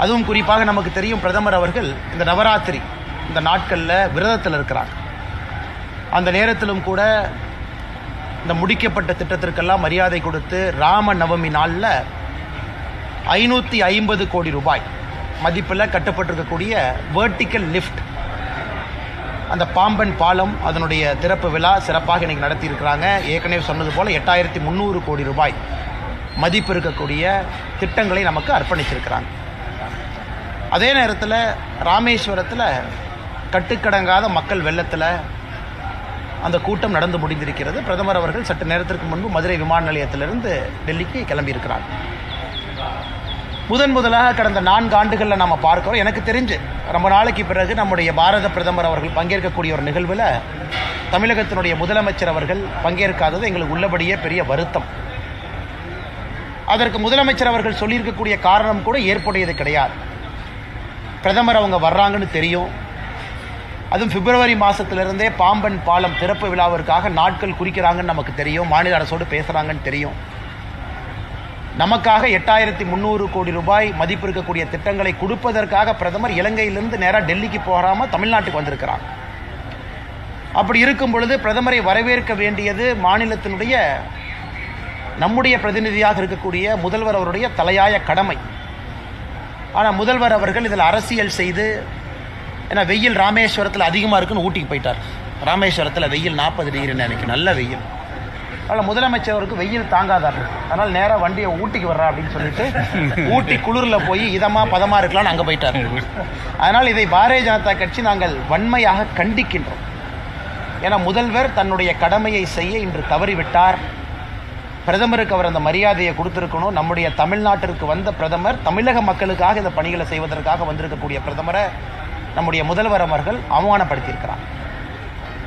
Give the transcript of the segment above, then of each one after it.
அதுவும் குறிப்பாக நமக்கு தெரியும் பிரதமர் அவர்கள் இந்த நவராத்திரி இந்த நாட்களில் விரதத்தில் இருக்கிறாங்க. அந்த நேரத்திலும் கூட இந்த முடிக்கப்பட்ட திட்டத்திற்கெல்லாம் மரியாதை கொடுத்து ராம நவமி நாளில் ஐநூற்றி ஐம்பது கோடி ரூபாய் மதிப்பில் கட்டப்பட்டிருக்கக்கூடிய வேர்ட்டிக்கல் லிஃப்ட் அந்த பாம்பன் பாலம் அதனுடைய திறப்பு விழா சிறப்பாக இன்றைக்கி நடத்தியிருக்கிறாங்க. ஏற்கனவே சொன்னது போல் எட்டாயிரத்தி முந்நூறு கோடி ரூபாய் மதிப்பு இருக்கக்கூடிய திட்டங்களை நமக்கு அர்ப்பணிச்சிருக்கிறாங்க. அதே நேரத்தில் ராமேஸ்வரத்தில் கட்டுக்கடங்காத மக்கள் வெள்ளத்தில் அந்த கூட்டம் நடந்து முடிந்திருக்கிறது. பிரதமர் அவர்கள் சற்று நேரத்திற்கு முன்பு மதுரை விமான நிலையத்திலிருந்து டெல்லிக்கு கிளம்பியிருக்கிறார். முதன் முதலாக கடந்த நான்கு ஆண்டுகளில் நம்ம பார்க்கிறோம். எனக்கு தெரிஞ்சு ரொம்ப நாளைக்கு பிறகு நம்முடைய பாரத பிரதமர் அவர்கள் பங்கேற்கக்கூடிய ஒரு நிகழ்வில் தமிழகத்தினுடைய முதலமைச்சர் அவர்கள் பங்கேற்காதது எங்களுக்கு உள்ளபடியே பெரிய வருத்தம். அதற்கு முதலமைச்சர் அவர்கள் சொல்லியிருக்கக்கூடிய காரணம் கூட ஏற்புடையது கிடையாது. பிரதமர் அவங்க வர்றாங்கன்னு தெரியும். அதுவும் பிப்ரவரி மாதத்துலேருந்தே பாம்பன் பாலம் திறப்பு விழாவிற்காக நாட்கள் குறிக்கிறாங்கன்னு நமக்கு தெரியும். மாநில அரசோடு பேசுகிறாங்கன்னு தெரியும். நமக்காக எட்டாயிரத்தி முந்நூறு கோடி ரூபாய் மதிப்பு இருக்கக்கூடிய திட்டங்களை கொடுப்பதற்காக பிரதமர் இலங்கையிலிருந்து நேராக டெல்லிக்கு போகாமல் தமிழ்நாட்டுக்கு வந்திருக்கிறார். அப்படி இருக்கும் பொழுது பிரதமரை வரவேற்க வேண்டியது மாநிலத்தினுடைய நம்முடைய பிரதிநிதியாக இருக்கக்கூடிய முதல்வர் அவருடைய தலையாய கடமை. ஆனால் முதல்வர் அவர்கள் இதில் அரசியல் செய்து ஏன்னா வெயில் ராமேஸ்வரத்தில் அதிகமாக இருக்குன்னு ஊட்டிக்கு போயிட்டார். ராமேஸ்வரத்தில் வெயில் நாற்பது டிகிரின்னு நினைக்கும் நல்ல வெயில். அதனால் முதலமைச்சருக்கு வெயில் தாங்காதார். அதனால் நேராக வண்டியை ஊட்டிக்கு வர்றா அப்படின்னு சொல்லிட்டு ஊட்டி குளிரில் போய் இதமாக பதமாக இருக்கலாம்னு அங்கே போயிட்டார். அதனால் இதை பாரதிய ஜனதா கட்சி நாங்கள் வன்மையாக கண்டிக்கின்றோம். ஏன்னா முதல்வர் தன்னுடைய கடமையை செய்ய இன்று தவறிவிட்டார். பிரதமருக்கு அவர் அந்த மரியாதையை கொடுத்துருக்கணும். நம்முடைய தமிழ்நாட்டிற்கு வந்த பிரதமர் தமிழக மக்களுக்காக இந்த பணிகளை செய்வதற்காக வந்திருக்கக்கூடிய பிரதமரை நம்முடைய முதல்வர் அவர்கள் அவமானப்படுத்தியிருக்கிறார்.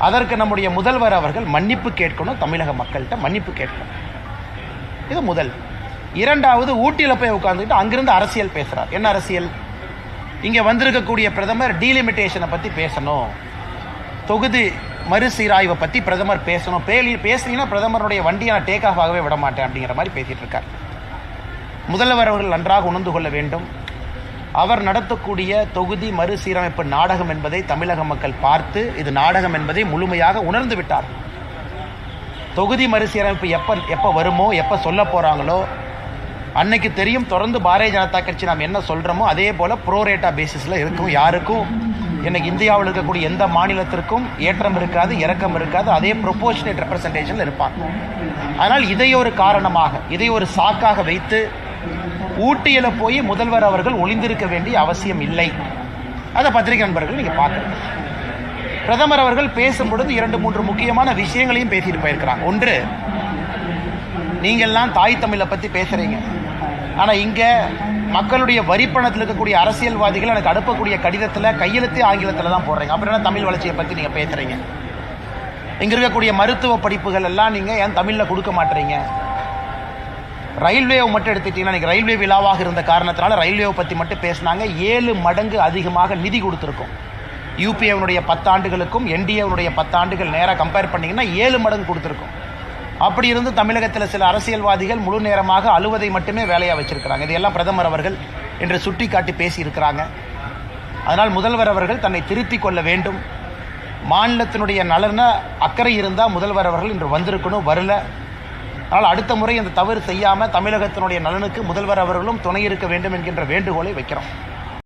அதற்கு நம்முடைய முதல்வர் அவர்கள் மன்னிப்பு கேட்கணும் தமிழக மக்கள்கிட்ட மன்னிப்பு கேட்கணும். இது முதல். இரண்டாவது ஊட்டியில் போய் உட்காந்துக்கிட்டு அங்கிருந்து அரசியல் பேசுகிறார் என்ன அரசியல்? இங்கே வந்திருக்கக்கூடிய பிரதமர் டீலிமிட்டேஷனை பற்றி பேசணும். தொகுதி மறுசீராய்வை பற்றி பிரதமர் பேசணும். பேலி பேசுனீங்கன்னா பிரதமருடைய வண்டியை நான் டேக் ஆஃப் ஆகவே விட மாட்டேன் அப்படிங்கிற மாதிரி பேசிகிட்டு இருக்கார். முதல்வர் அவர்கள் நன்றாக உணர்ந்து கொள்ள வேண்டும். அவர் நடத்தக்கூடிய தொகுதி மறுசீரமைப்பு நாடகம் என்பதை தமிழக மக்கள் பார்த்து இது நாடகம் என்பதை முழுமையாக உணர்ந்து விட்டார். தொகுதி மறுசீரமைப்பு எப்போ எப்போ வருமோ எப்போ சொல்ல போகிறாங்களோ அன்னைக்கு தெரியும் தொடர்ந்து பாரதிய ஜனதா கட்சி நாம் என்ன சொல்கிறோமோ அதே போல் ப்ரோரேட்டா பேசிஸில் இருக்கும் யாருக்கும் இன்னைக்கு இந்தியாவில் இருக்கக்கூடிய எந்த மாநிலத்திற்கும் ஏற்றம் இருக்காது இறக்கம் இருக்காது. அதே ப்ரொபோஷனேட் ரெப்ரசன்டேஷனில் இருப்பாங்க. ஆனால் இதை ஒரு காரணமாக இதை ஒரு சாக்காக வைத்து ஊட்டியில் போய் முதல்வர் அவர்கள் ஒளிந்திருக்க வேண்டிய அவசியம் இல்லை. அதை பத்திரிகை நண்பர்கள் நீங்கள் பார்க்கணும். பிரதமர் அவர்கள் பேசும் பொழுது இரண்டு மூன்று முக்கியமான விஷயங்களையும் பேசிட்டு போயிருக்கிறாங்க. ஒன்று நீங்கள்லாம் தாய் தமிழை பற்றி பேசுகிறீங்க ஆனால் இங்கே மக்களுடைய வரிப்பணத்தில் இருக்கக்கூடிய அரசியல்வாதிகள் எனக்கு அனுப்பக்கூடிய கடிதத்தில் கையெழுத்தே ஆங்கிலத்தில் தான் போடுறீங்க. அப்படின்னா தமிழ் வளர்ச்சியை பற்றி நீங்கள் பேசுகிறீங்க இங்கே இருக்கக்கூடிய மருத்துவ படிப்புகள் எல்லாம் நீங்கள் ஏன் தமிழில் கொடுக்க மாட்டுறீங்க ரயில்வேவை மட்டும் எடுத்துக்கிட்டிங்கன்னா இன்னைக்கு ரயில்வே விழாவாக இருந்த காரணத்தினால ரயில்வேவை பற்றி மட்டும் பேசினாங்க. ஏழு மடங்கு அதிகமாக நிதி கொடுத்துருக்கோம். யூபிஏனுடைய பத்தாண்டுகளுக்கும் என்டிஏனுடைய பத்தாண்டுகள் நேராக கம்பேர் பண்ணிங்கன்னா ஏழு மடங்கு கொடுத்துருக்கோம். அப்படி இருந்து தமிழகத்தில் சில அரசியல்வாதிகள் முழு நேரமாக அழுவதை மட்டுமே வேலையாக வச்சிருக்கிறாங்க. இதையெல்லாம் பிரதமர் அவர்கள் என்று சுட்டி காட்டி பேசியிருக்கிறாங்க. அதனால் முதல்வர் அவர்கள் தன்னை திருத்திக் கொள்ள வேண்டும். மாநிலத்தினுடைய நலன அக்கறை இருந்தால் முதல்வர் அவர்கள் இன்று வந்திருக்கணும் வரல. அதனால் அடுத்த முறை அந்த தவறு செய்யாமல் தமிழகத்தினுடைய நலனுக்கு முதல்வர் அவர்களும் துணை இருக்க வேண்டும் என்கின்ற வேண்டுகோளை வைக்கிறோம்.